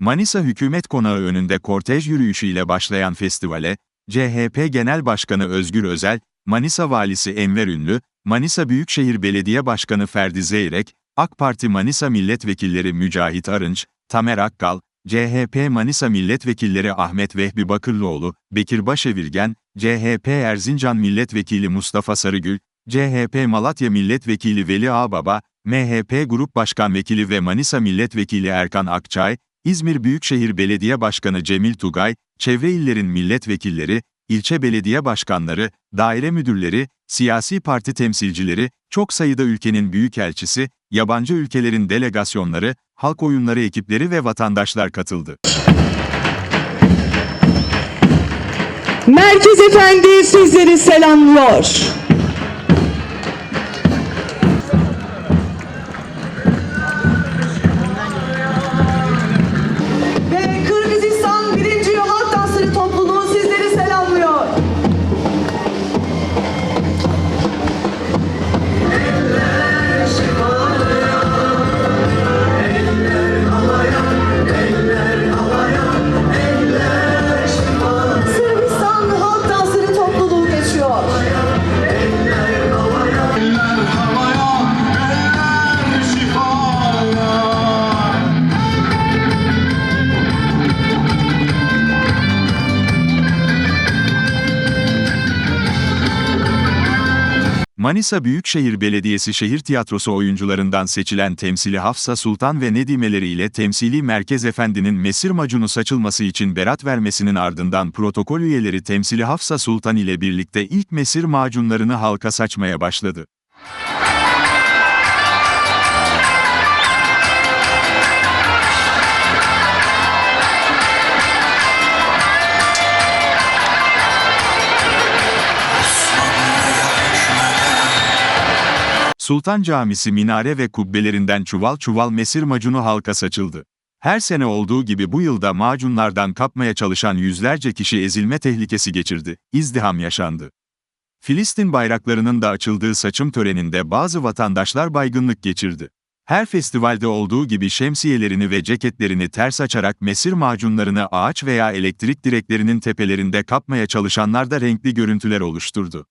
Manisa Hükümet Konağı önünde kortej yürüyüşüyle başlayan festivale, CHP Genel Başkanı Özgür Özel, Manisa Valisi Enver Ünlü, Manisa Büyükşehir Belediye Başkanı Ferdi Zeyrek, AK Parti Manisa Milletvekilleri Mücahit Arınç, Tamer Akkal, CHP Manisa Milletvekilleri Ahmet Vehbi Bakırlıoğlu, Bekir Başevirgen, CHP Erzincan Milletvekili Mustafa Sarıgül, CHP Malatya Milletvekili Veli Ağbaba, MHP Grup Başkan Vekili ve Manisa Milletvekili Erkan Akçay, İzmir Büyükşehir Belediye Başkanı Cemil Tugay, çevre illerin milletvekilleri, ilçe belediye başkanları, daire müdürleri, siyasi parti temsilcileri, çok sayıda ülkenin büyükelçisi, yabancı ülkelerin delegasyonları, halk oyunları ekipleri ve vatandaşlar katıldı. Merkez Efendi sizleri selamlıyor. Manisa Büyükşehir Belediyesi Şehir Tiyatrosu oyuncularından seçilen temsili Hafsa Sultan ve Nedimeleriyle temsili Merkez Efendi'nin mesir macunu saçılması için berat vermesinin ardından protokol üyeleri temsili Hafsa Sultan ile birlikte ilk mesir macunlarını halka saçmaya başladı. Sultan Camisi minare ve kubbelerinden çuval çuval mesir macunu halka saçıldı. Her sene olduğu gibi bu yılda macunlardan kapmaya çalışan yüzlerce kişi ezilme tehlikesi geçirdi, izdiham yaşandı. Filistin bayraklarının da açıldığı saçım töreninde bazı vatandaşlar baygınlık geçirdi. Her festivalde olduğu gibi şemsiyelerini ve ceketlerini ters açarak mesir macunlarını ağaç veya elektrik direklerinin tepelerinde kapmaya çalışanlar da renkli görüntüler oluşturdu.